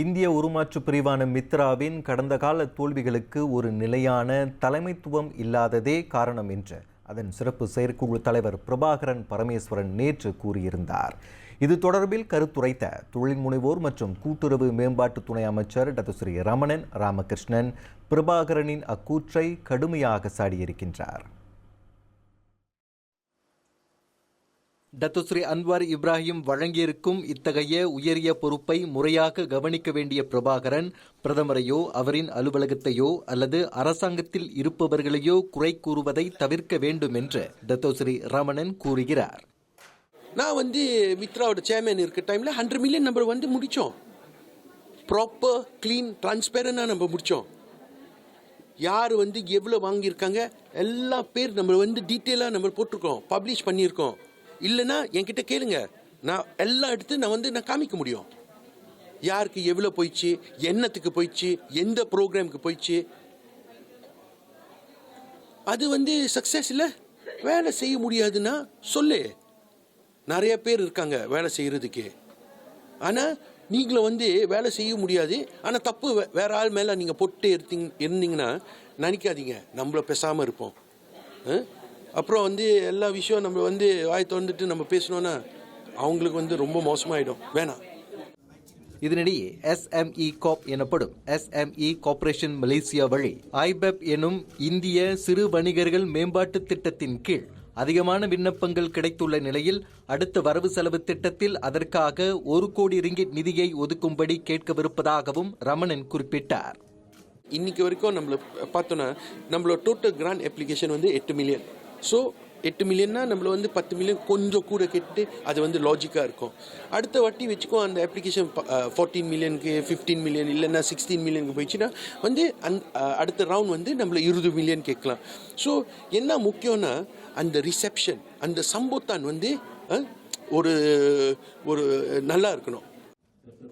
இந்திய உருமாற்று பிரிவான மித்ராவின் கடந்த கால தோல்விகளுக்கு ஒரு நிலையான தலைமைத்துவம் இல்லாததே காரணம் என்று அதன் சிறப்பு செயற்குழு தலைவர் பிரபாகரன் பரமேஸ்வரன் நேற்று கூறியிருந்தார். இது தொடர்பில் கருத்துரைத்த தொழில் முனைவோர் மற்றும் கூட்டுறவு மேம்பாட்டு துணை அமைச்சர் டத்துஸ்ரீ ரமணன் ராமகிருஷ்ணன் பிரபாகரனின் அக்கூற்றை கடுமையாக சாடியிருக்கின்றார். டத்துஸ்ரீ அன்வார் இப்ராஹிம் வழங்கியிருக்கும் இத்தகைய உயரிய பொறுப்பை முறையாக கவனிக்க வேண்டிய பிரபாகரன் பிரதமரையோ அவரின் அலுவலகத்தையோ அல்லது அரசாங்கத்தில் இருப்பவர்களையோ குறை கூறுவதை தவிர்க்க வேண்டும் என்று டத்தோஸ்ரீ ரமணன் கூறுகிறார். நான் வந்து மித்ராவோட சேர்மேன் இருக்க டைமில் ஹண்ட்ரட் மில்லியன் நம்பர் வந்து முடித்தோம் ப்ராப்பர் க்ளீன் டிரான்ஸ்பேரண்டாக நம்ம முடித்தோம் யார் வந்து எவ்வளோ வாங்கியிருக்காங்க எல்லா பேர் நம்ம வந்து டீட்டெயிலாக நம்ம போட்டிருக்கோம் பப்ளிஷ் பண்ணியிருக்கோம். இல்லைன்னா என்கிட்ட கேளுங்க. நான் எல்லாம் எடுத்து நான் வந்து நான் காமிக்க முடியும். யாருக்கு எவ்வளோ போயிடுச்சு என்னத்துக்கு போயிடுச்சு எந்த ப்ரோக்ராமுக்கு போயிடுச்சு. அது வந்து சக்ஸஸ் இல்லை? வேலை செய்ய முடியாதுன்னா சொல்லு. நிறைய பேர் இருக்காங்க வேலை செய்கிறதுக்கு ஆனால் நீங்களும் வந்து வேலை செய்ய முடியாது. ஆனால் தப்பு வே- வேற ஆள் மேலே நீங்கள் போட்டு எடுத்தீங்க இருந்தீங்கன்னா நினைக்காதீங்க. நம்மள பேசாமல் இருப்போம். ஆ? அப்புறம் வந்து எல்லா விஷயம் நம்ம வந்து வாய் திறந்துட்டு நம்ம பேசணும்னா அவங்களுக்கு வந்து ரொம்ப மோசமாயிடும். வேணாம். இதனிடையே எஸ்எம்இ காப் எனப்படும் எஸ்எம்இ கார்ப்பரேஷன் மலேசியா வழி ஐபெப் எனும் இந்திய சிறு வணிகர்கள் மேம்பாட்டு திட்டத்தின் கீழ் அதிகமான விண்ணப்பங்கள் கிடைத்துள்ள நிலையில் அடுத்த வரவு செலவு திட்டத்தில் அதற்காக ஒரு கோடி ரிங்கிட் நிதியை ஒதுக்கும்படி கேட்கவிருப்பதாகவும் ரமணன் குறிப்பிட்டார். இன்னைக்கு வரைக்கும் நம்மள பார்த்தோன்னா நம்மளோட டோட்டல் கிராண்ட் அப்ளிகேஷன் வந்து எட்டு மில்லியன் ஸோ எட்டு மில்லியன்னா நம்மளை வந்து பத்து மில்லியன் கொஞ்சம் கூட கெட்டு அது வந்து லாஜிக்காக இருக்கும். அடுத்த வாட்டி வச்சுக்கோ அந்த அப்ளிகேஷன் ஃபோர்டீன் மில்லியனுக்கு ஃபிஃப்டீன் மில்லியன் இல்லைன்னா சிக்ஸ்டீன் மில்லியனுக்கு போயிடுச்சுன்னா வந்து அந் அடுத்த ரவுண்ட் வந்து நம்மளை இருபது மில்லியன் கேட்கலாம். ஸோ என்ன முக்கியம்னா அந்த ரிசெப்ஷன் அந்த சம்போத்தான் வந்து ஒரு ஒரு நல்லா இருக்கணும்.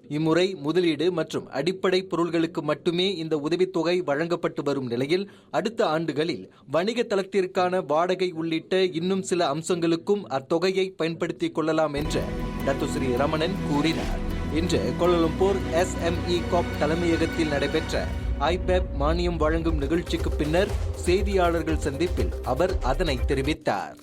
இம்முறை முதலீடு மற்றும் அடிப்படை பொருள்களுக்கு மட்டுமே இந்த உதவித்தொகை வழங்கப்பட்டு வரும் நிலையில் அடுத்த ஆண்டுகளில் வணிக தளத்திற்கான வாடகை உள்ளிட்ட இன்னும் சில அம்சங்களுக்கும் அத்தொகையை பயன்படுத்திக் கொள்ளலாம் என்று டத்துஸ்ரீ ரமணன் கூறினார். இன்று கோலலம்பூர் எஸ்எம்இ காப் தலைமையகத்தில் நடைபெற்ற ஐபேப் மானியம் வழங்கும் நிகழ்ச்சிக்கு பின்னர் செய்தியாளர்கள் சந்திப்பில் அவர் அதனை தெரிவித்தார்.